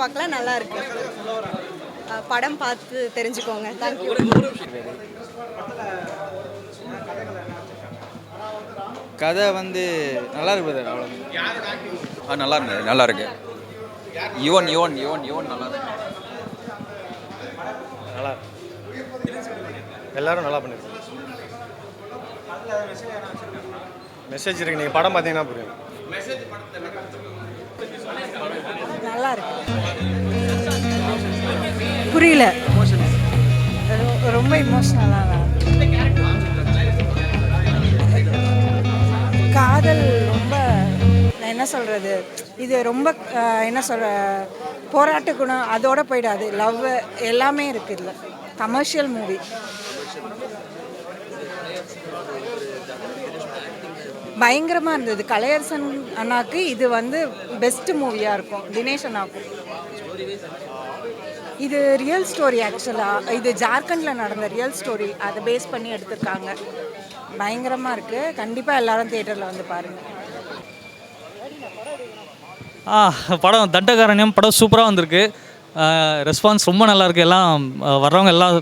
பார்க்கலாம் நல்லா இருக்கு. படம் பார்த்து தெரிஞ்சுக்கோங்க. தேங்க்யூ கதை வந்து நல்லா இருக்கு brother, அவ்வளோ ஆ நல்லா இருக்கு நல்லா இருக்கு. யுவன் யுவன் யுவன் யுவன் நல்லா இருக்கு. நல்லா இருக்கு. எல்லாரும் நல்லா பண்ணிருக்காங்க. மெசேஜ் இருக்கு நீங்கள் படம் பார்த்தீங்கன்னா புரியும். நல்லா இருக்கு புரியல. ரொம்ப இமோஷனலாக காதல் ரொம்ப நான் என்ன சொல்கிறது இது ரொம்ப என்ன சொல்ற போராட்ட குணம் அதோட போயிடாது. லவ் எல்லாமே இருக்குது இதில். கமர்ஷியல் மூவி பயங்கரமாக இருந்தது. கலையரசன் அண்ணாக்கு இது வந்து பெஸ்ட்டு மூவியாக இருக்கும். தினேஷ் அண்ணாக்கும் இது ரியல் ஸ்டோரி ஆக்சுவலாக இது ஜார்க்கண்டில் நடந்த ரியல் ஸ்டோரி அதை பேஸ் பண்ணி எடுத்திருக்காங்க. பயங்கரமாக இருக்குது கண்டிப்பாக எல்லாரும் தியேட்டரில் வந்து பாருங்கள் ஆ படம் தண்டகாரண்யம் படம் சூப்பராக வந்திருக்கு. ரெஸ்பான்ஸ் ரொம்ப நல்லாயிருக்கு எல்லாம் வர்றவங்க எல்லாம்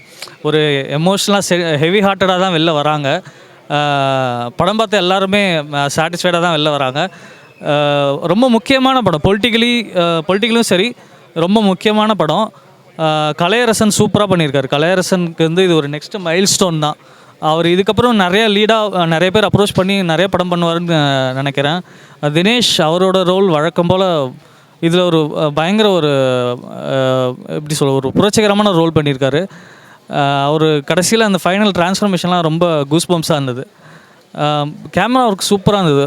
ஒரு எமோஷ்னலாக ஹெவி ஹார்ட்டடாக தான் வெளில வராங்க. படம் பார்த்த எல்லாருமே சாட்டிஸ்ஃபைடாக தான் வெளில வராங்க. ரொம்ப முக்கியமான படம். பொலிட்டிக்கலி பொலிட்டிக்கலும் சரி ரொம்ப முக்கியமான படம். கலையரசன் சூப்பராக பண்ணியிருக்காரு. கலையரசனுக்கு வந்து இது ஒரு நெக்ஸ்ட் மைல் ஸ்டோன் தான். அவர் இதுக்கப்புறம் நிறைய லீடாக நிறைய பேர் அப்ரோச் பண்ணி நிறைய படம் பண்ணுவாருன்னு நினைக்கிறேன். தினேஷ் அவரோட ரோல் வழக்கம் போல் இதில் ஒரு பயங்கர ஒரு எப்படி சொல்ல ஒரு புரட்சிகரமான ரோல் பண்ணியிருக்காரு. அவர் கடைசியில் அந்த ஃபைனல் டிரான்ஸ்ஃபர்மேஷன்லாம் ரொம்ப கூஸ் பம்ப்ஸாக இருந்தது கேமரா ஒர்க் சூப்பராக இருந்தது.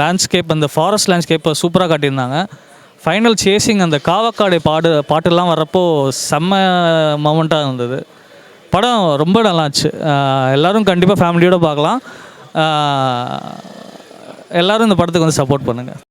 லேண்ட்ஸ்கேப் அந்த ஃபாரஸ்ட் லேண்ட்ஸ்கேப்பை சூப்பராக காட்டியிருந்தாங்க. ஃபைனல் சேசிங் அந்த காவக்காடை பாடு பாட்டுலாம் வர்றப்போ செம்ம மொமெண்ட்டாக இருந்தது. படம் ரொம்ப நல்லாச்சு எல்லோரும் கண்டிப்பாக ஃபேமிலியோடு பார்க்கலாம். எல்லோரும் எல்லாரும் இந்த படத்துக்கு வந்து சப்போர்ட் பண்ணுங்கள்